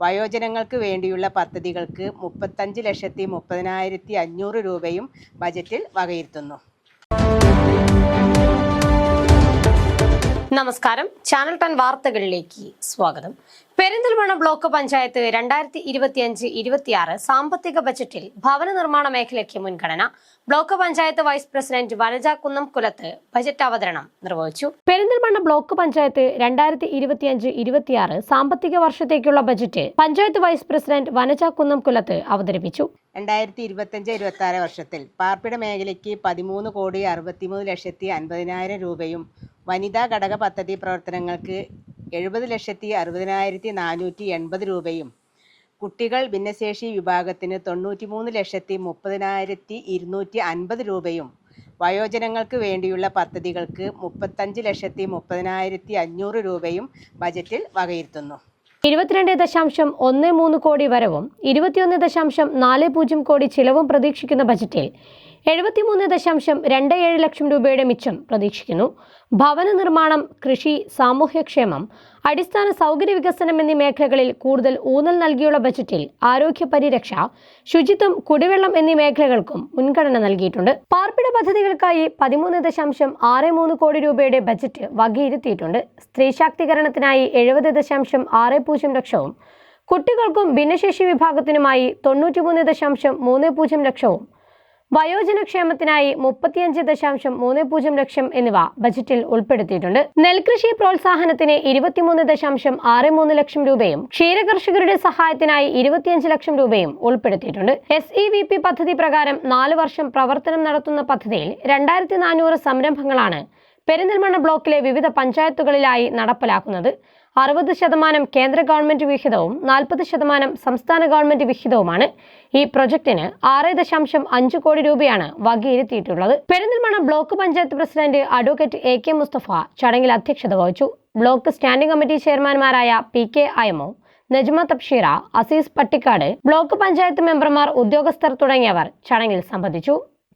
വയോജനങ്ങൾക്ക് വേണ്ടിയുള്ള പദ്ധതികൾക്ക് മുപ്പത്തഞ്ച് ലക്ഷത്തി മുപ്പതിനായിരത്തി അഞ്ഞൂറ് രൂപയും ബജറ്റിൽ വകയിരുത്തുന്നു. നമസ്കാരം. ചാനൽ ടെൻ വാർത്തകളിലേക്ക് സ്വാഗതം. പെരിന്തൽമണ്ണ ബ്ലോക്ക് പഞ്ചായത്ത് രണ്ടായിരത്തി ഇരുപത്തിയഞ്ച് ഇരുപത്തിയാറ് സാമ്പത്തിക ബജറ്റിൽ ഭവന നിർമ്മാണ മേഖലയ്ക്ക് മുൻഗണന. Block panchayat vice president Vanaja Kunnamkulath budget അവതരണം നിർവഹിച്ചു. പെരിന്തൽമണ്ണ ബ്ലോക്ക് പഞ്ചായത്ത് രണ്ടായിരത്തി ഇരുപത്തിയഞ്ച് ഇരുപത്തിയാറ് സാമ്പത്തിക വർഷത്തേക്കുള്ള budget panchayat vice president Vanaja Kunnamkulath അവതരിപ്പിച്ചു. രണ്ടായിരത്തി ഇരുപത്തഞ്ച് ഇരുപത്തി വർഷത്തിൽ പാർപ്പിട മേഖലയ്ക്ക് പതിമൂന്ന് കോടി അറുപത്തിമൂന്ന് ലക്ഷത്തി അൻപതിനായിരം രൂപയും വനിതാ ഘടക പദ്ധതി പ്രവർത്തനങ്ങൾക്ക് എഴുപത് ലക്ഷത്തി അറുപതിനായിരത്തി നാനൂറ്റി എൺപത് രൂപയും കുട്ടികൾ ഭിന്നശേഷി വിഭാഗത്തിന് തൊണ്ണൂറ്റി മൂന്ന് ലക്ഷത്തി മുപ്പതിനായിരത്തി ഇരുന്നൂറ്റി അൻപത് രൂപയും വയോജനങ്ങൾക്ക് വേണ്ടിയുള്ള പദ്ധതികൾക്ക് മുപ്പത്തഞ്ച് ലക്ഷത്തി മുപ്പതിനായിരത്തി അഞ്ഞൂറ് രൂപയും ബജറ്റിൽ വകയിരുത്തുന്നു. ഇരുപത്തിരണ്ട് ദശാംശം ഒന്ന് മൂന്ന് കോടി വരവും ഇരുപത്തിയൊന്ന് ദശാംശം നാല് പൂജ്യം കോടി ചിലവും പ്രതീക്ഷിക്കുന്ന ബജറ്റിൽ എഴുപത്തിമൂന്ന് ദശാംശം രണ്ട് ഏഴ് ലക്ഷം രൂപയുടെ മിച്ചം പ്രതീക്ഷിക്കുന്നു. ഭവന നിർമ്മാണം കൃഷി സാമൂഹ്യക്ഷേമം അടിസ്ഥാന സൗകര്യ വികസനം എന്നീ മേഖലകളിൽ കൂടുതൽ ഊന്നൽ നൽകിയുള്ള ബജറ്റിൽ ആരോഗ്യ പരിരക്ഷ ശുചിത്വം കുടിവെള്ളം എന്നീ മേഖലകൾക്കും മുൻഗണന നൽകിയിട്ടുണ്ട്. പാർപ്പിട പദ്ധതികൾക്കായി പതിമൂന്ന് ദശാംശം ആറ് മൂന്ന് കോടി രൂപയുടെ ബജറ്റ് വകയിരുത്തിയിട്ടുണ്ട്. സ്ത്രീ ശാക്തീകരണത്തിനായി എഴുപത് ദശാംശം ആറ് പൂജ്യം ലക്ഷവും കുട്ടികൾക്കും ഭിന്നശേഷി വിഭാഗത്തിനുമായി തൊണ്ണൂറ്റിമൂന്ന് ദശാംശം മൂന്ന് പൂജ്യം ലക്ഷവും വയോജനക്ഷേമത്തിനായി മുപ്പത്തിയഞ്ച് ദശാംശം മൂന്ന് പൂജ്യം ലക്ഷം എന്നിവ ബജറ്റിൽ ഉൾപ്പെടുത്തിയിട്ടുണ്ട്. നെൽകൃഷി പ്രോത്സാഹനത്തിന് ഇരുപത്തിമൂന്ന് ദശാംശം ആറ് മൂന്ന് ലക്ഷം രൂപയും ക്ഷീരകർഷകരുടെ സഹായത്തിനായി ഇരുപത്തിയഞ്ച് ലക്ഷം രൂപയും ഉൾപ്പെടുത്തിയിട്ടുണ്ട്. എസ് ഇ വി പി പദ്ധതി പ്രകാരം നാല് വർഷം പ്രവർത്തനം നടത്തുന്ന പദ്ധതിയിൽ രണ്ടായിരത്തി നാനൂറ് സംരംഭങ്ങളാണ് പെരിന്തൽമണ്ണ ബ്ലോക്കിലെ വിവിധ പഞ്ചായത്തുകളിലായി നടപ്പിലാക്കുന്നത്. അറുപത് ശതമാനം കേന്ദ്ര ഗവൺമെന്റ് വിഹിതവും നാൽപ്പത് ശതമാനം സംസ്ഥാന ഗവൺമെന്റ് വിഹിതവുമാണ്. ഈ പ്രൊജക്ടിന് ആറ് ദശാംശം അഞ്ച് കോടി രൂപയാണ് വകയിരുത്തിയിട്ടുള്ളത്. Perinthalmanna block panchayat president advocate A K Mustafa ചടങ്ങിൽ അധ്യക്ഷത വഹിച്ചു. Block standing committee ചെയർമാൻമാരായ P K Ayamo Najma Tabsheera Azeez Pattikkad block panchayat മെമ്പർമാർ ഉദ്യോഗസ്ഥർ തുടങ്ങിയവർ ചടങ്ങിൽ സംബന്ധിച്ചു.